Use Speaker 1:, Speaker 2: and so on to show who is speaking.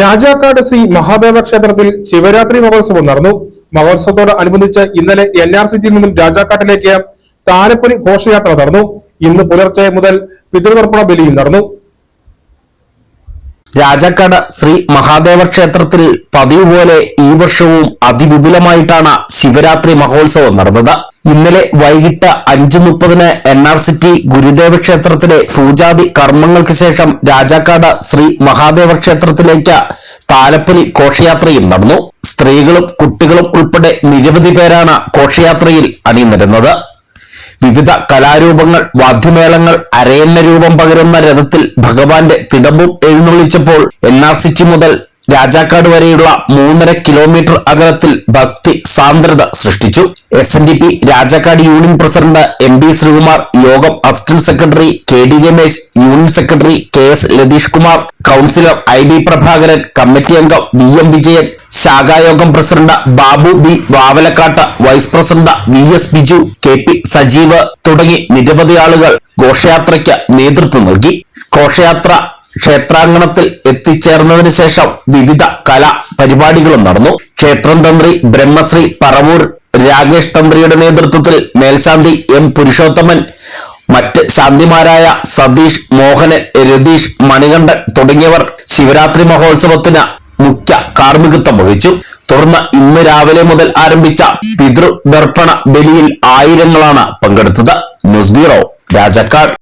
Speaker 1: രാജാക്കാട് ശ്രീ മഹാദേവ ക്ഷേത്രത്തിൽ ശിവരാത്രി മഹോത്സവം നടന്നു. മഹോത്സവത്തോട് അനുബന്ധിച്ച് ഇന്നലെ എൻ ആർ സിറ്റിയിൽ നിന്നും രാജാക്കാട്ടിലേക്ക് താലപ്പൊലി ഘോഷയാത്ര നടന്നു. ഇന്ന് പുലർച്ചെ മുതൽ പിതൃതർപ്പണ ബലിയും നടന്നു.
Speaker 2: രാജാക്കാട് ശ്രീ മഹാദേവ ക്ഷേത്രത്തിൽ പതിവ് പോലെ ഈ വർഷവും അതിവിപുലമായിട്ടാണ് ശിവരാത്രി മഹോത്സവം നടന്നത്. ഇന്നലെ വൈകിട്ട് അഞ്ചു മുപ്പതിന് എൻ ആർ സിറ്റി ഗുരുദേവ ക്ഷേത്രത്തിലെ പൂജാതി കർമ്മങ്ങൾക്ക് ശേഷം രാജാക്കാട് ശ്രീ മഹാദേവ ക്ഷേത്രത്തിലേക്ക് താലപ്പൊലി ഘോഷയാത്രയും നടന്നു. സ്ത്രീകളും കുട്ടികളും ഉൾപ്പെടെ നിരവധി പേരാണ് ഘോഷയാത്രയിൽ അണിനിരുന്നത്. വിവിധ കലാരൂപങ്ങൾ വാദ്യമേളങ്ങൾ അരയന്ന രൂപം പകരുന്ന രഥത്തിൽ ഭഗവാന്റെ തിടമ്പും എഴുന്നള്ളിച്ചപ്പോൾ എൻ ആർ സിറ്റി മുതൽ രാജാക്കാട് വരെയുള്ള മൂന്നര കിലോമീറ്റർ അകലത്തിൽ ഭക്തി സാന്ദ്രത സൃഷ്ടിച്ചു. S N D P Rajakkad union president M B Sreekumar യോഗം assistant secretary K D Ramesh union secretary K S Latheesh Kumar councillor I B Prabhakaran committee അംഗം V M Vijayan ശാഖായോഗം president Babu B Vavalakkattu vice president V S Biju K P Sajeev തുടങ്ങി നിരവധി ആളുകൾ ഘോഷയാത്രയ്ക്ക് നേതൃത്വം നൽകി. ഘോഷയാത്ര ക്ഷേത്രാങ്കണത്തിൽ എത്തിച്ചേർന്നതിന് ശേഷം വിവിധ കലാ പരിപാടികളും നടന്നു. ക്ഷേത്രം തന്ത്രി ബ്രഹ്മശ്രീ പറവൂർ രാകേഷ് തന്ത്രിയുടെ നേതൃത്വത്തിൽ മേൽശാന്തി എം പുരുഷോത്തമൻ മറ്റ് ശാന്തിമാരായ സതീഷ് മോഹനൻ രതീഷ് മണികണ്ഠൻ തുടങ്ങിയവർ ശിവരാത്രി മഹോത്സവത്തിന് മുഖ്യ കാർമ്മികത്വം വഹിച്ചു. തുടർന്ന് ഇന്ന് രാവിലെ മുതൽ ആരംഭിച്ച പിതൃദർപ്പണ ബലിയിൽ ആയിരങ്ങളാണ് പങ്കെടുത്തത്. News bureau Rajakkad.